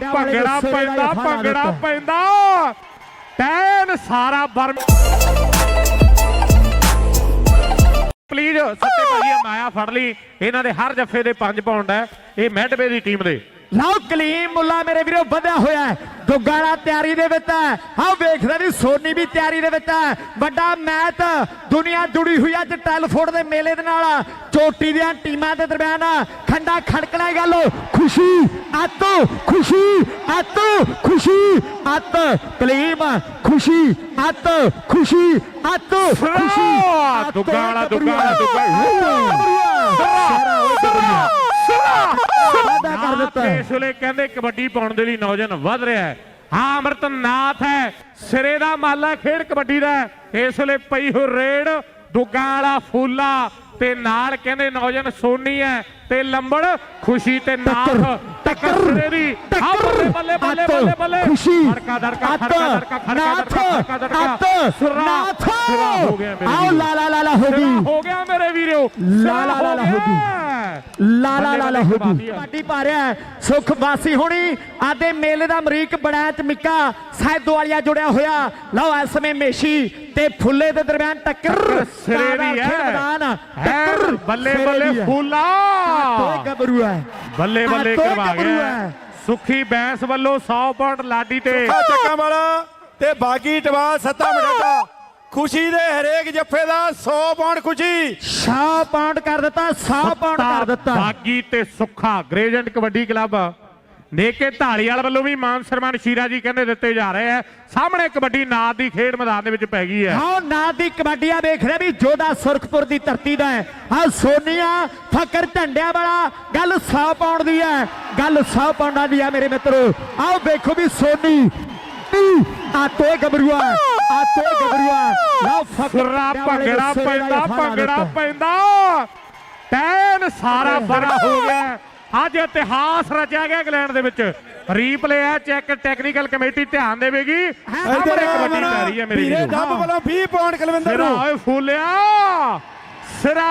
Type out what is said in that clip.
ਭੰਗੜਾ ਪੈਂਦਾ ਭੰਗੜਾ ਪੈਂਦਾ। ਟੈਨ ਸਾਰਾ ਬਰਮ ਪਲੀਜ਼ ਸੱਤੇ ਭਾਜੀ ਮਾਇਆ ਫੜ ਲਈ। ਇਹਨਾਂ ਦੇ ਹਰ ਜੱਫੇ ਦੇ 5 ਪਾਉਂਡ ਹੈ। ਇਹ ਮੈਡਵੇ ਦੀ ਟੀਮ ਦੇ। ਲਓ ਕਲੀਮ ਮੁੱਲਾ ਮੇਰੇ ਵੀਰੋ ਵਧਿਆ ਹੋਇਆ ਹੈ। ਦੁੱਗਾਲਾ ਤਿਆਰੀ ਦੇ ਵਿੱਚ ਹੈ ਆਹ ਵੇਖਦੇ ਵੀ ਸੋਨੀ ਵੀ ਤਿਆਰੀ ਦੇ ਵਿੱਚ ਹੈ। ਵੱਡਾ ਮੈਚ ਦੁਨੀਆ ਜੁੜੀ ਹੋਈ ਅੱਜ ਟੈਲਫੋਰਡ ਦੇ ਮੇਲੇ ਦੇ ਨਾਲ। ਚੋਟੀ ਦੀਆਂ ਟੀਮਾਂ ਦੇ ਦਰਮਿਆਨ ਖੰਡਾ ਖੜਕਣਾ ਗੱਲ। ਖੁਸ਼ੀ ਅੱਤ ਖੁਸ਼ੀ ਅੱਤ ਖੁਸ਼ੀ ਅੱਤ। ਕਲੀਮ ਖੁਸ਼ੀ ਅੱਤ ਖੁਸ਼ੀ ਅੱਤ ਖੁਸ਼ੀ ਦੁੱਗਾਲਾ ਦੁੱਗਾਲਾ ਦੁੱਗਾਲਾ ਵਾਅਦਾ ਕਰ ਦਿੱਤਾ ਹੈ। ਇਸ ਵੇਲੇ ਕਹਿੰਦੇ ਕਬੱਡੀ ਪਾਉਣ ਦੇ ਲਈ ਨੌਜਵਾਨ ਵੱਧ ਰਿਹਾ ਹੈ। ਹਾਂ ਅਮਰਤਨਾਥ ਹੈ। ਸਿਰੇ ਦਾ ਮਾਲਾ ਖੇਡ ਕਬੱਡੀ ਦਾ। ਇਸ ਵੇਲੇ ਪਈ ਹੋ ਰੇਡ ਦੁੱਗਾ ਵਾਲਾ ਫੂਲਾ ਤੇ ਨਾਲ ਕਹਿੰਦੇ ਨੌਜਵਾਨ ਸੋਨੀ ਹੈ ਤੇ ਲੰਬੜ ਖੁਸ਼ੀ ਤੇ ਨਾਥ। ਟੱਕਰ ਸਿਰੇ ਦੀ। ਬੱਲੇ ਬੱਲੇ ਬੱਲੇ ਬੱਲੇ ਬੱਲੇ। ਖੁਸ਼ੀ ਧੜਕਾ ਧੜਕਾ ਧੜਕਾ ਧੜਕਾ ਧੜਕਾ ਸਿਰਾ ਸਿਰਾ ਹੋ ਗਿਆ ਮੇਰੇ ਆਓ ਵੀਰੋ। ਲਾ ਲਾ ਲਾ ਲਾ ਹੋ ਸਿਰਾ ਗਈ। ਹੋ ਗਿਆ ਮੇਰੇ ਵੀਰੋ। ਲਾ ਲਾ ਹੋ ਗਈ। ਲਾ ਲਾ ਲਾ ਲਾ ਹੋ ਬੱਲੇ ਗਈ ਪਾਰਟੀ ਪਾ ਰਿਹਾ। ਸੁਖ ਵਾਸੀ ਹੋਣੀ ਆਦੇ ਮੇਲੇ ਦਾ ਅਮਰੀਕ ਬੜੈਚ ਮਿੱਕਾ ਸੈਦੋ ਵਾਲੀਆ ਜੁੜਿਆ ਹੋਇਆ। ਲਓ ਇਸ ਸਮੇਂ ਮੇਸ਼ੀ ਤੇ ਫੁੱਲੇ ਦੇ ਦਰਮਿਆਨ ਟੱਕਰ। ਸਿਰੇ ਦੀ ਖੇਡ ਹੈ। ਮੈਦਾਨ ਹੈ ਬੱਲੇ ਬੱਲੇ ਫੂਲਾ। ਤੋਏ ਗੱਭਰੂ ਹੈ। ਬੱਲੇ ਬੱਲੇ ਕਰਵਾ ਗਿਆ। ਸੁਖੀ ਬੈਂਸ ਵੱਲੋਂ 100 ਪੁਆਇੰਟ ਲਾਡੀ ਤੇ ਚੱਕਾਂ ਵਾਲਾ ਤੇ ਬਾਗੀ ਟਵਾ ਸੱਤਾ ਮਡਾਡਾ ਖੁਸ਼ੀ ਦੇ ਹਰੇਕ ਜੱਫੇ ਦਾ 100 ਪੌਂਡ ਖੁਸ਼ੀ। ਸ਼ਾ ਪਾਉਂਡ ਕਰ ਦਿੱਤਾ 100 ਪਾਉਂਡ ਕਰ ਦਿੱਤਾ। ਬਾਗੀ ਤੇ ਸੁੱਖਾ ਗ੍ਰੇਜੈਂਟ ਕਬੱਡੀ ਕਲੱਬ। ਨੇਕੇ ਢਾਲੀਵਾਲ ਵੱਲੋਂ ਵੀ ਮਾਨ ਸਨਮਾਨ ਸ਼ੀਰਾ ਜੀ ਕਹਿੰਦੇ ਦਿੱਤੇ ਜਾ ਰਹੇ ਆ। ਸਾਹਮਣੇ ਕਬੱਡੀ ਨਾਦ ਦੀ ਖੇਡ ਮੈਦਾਨ ਦੇ ਵਿੱਚ ਪੈ ਗਈ ਹੈ। ਹਾਂ ਨਾ ਦੀ ਕਬੱਡੀਆ ਵੇਖ ਰਿਹਾ ਵੀ ਜੋਦਾ ਸੁਰਖਪੁਰ ਦੀ ਧਰਤੀ ਦਾ ਹੈ। ਆ ਸੋਨੀਆ ਫਕਰ ਝੰਡਿਆਂ ਵਾਲਾ ਗੱਲ 100 ਪਾਉਂਡ ਦੀ ਹੈ। ਗੱਲ 100 ਪਾਉਂਡਾਂ ਦੀ ਹੈ ਮੇਰੇ ਮਿੱਤਰੋ। ਆਓ ਵੇਖੋ ਵੀ ਸੋਨੀ ਆ ਤੋਏ ਗੱਭਰੂਆ। ਆ ਤੋਏ ਗੱਭਰੂਆ। ਲਓ ਫਕਰ ਭੰਗੜਾ ਪੈਂਦਾ ਭੰਗੜਾ। ਪੈਂਦਾ। ਟੈਨ ਸਾਰਾ ਬੜਾ ਹੋ ਗਿਆ। ਅੱਜ ਇਤਿਹਾਸ ਰਚਿਆ ਗਿਆ ਇੰਗਲੈਂਡ ਦੇ ਵਿੱਚ। ਰੀਪਲੇ ਹੈ ਚੈੱਕ ਟੈਕਨੀਕਲ ਕਮੇਟੀ ਧਿਆਨ ਦੇਵੇਗੀ। ਸਾਹਮਣੇ ਕਬੱਡੀ ਪੈ ਰਹੀ ਹੈ ਮੇਰੀ ਵੀਰੇ ਡੱਬ ਵੱਲੋਂ 20 ਪੌਂਡ ਕੁਲਵਿੰਦਰ ਨੂੰ। ਓਏ ਫੂਲਿਆ। ਸਿਰਾ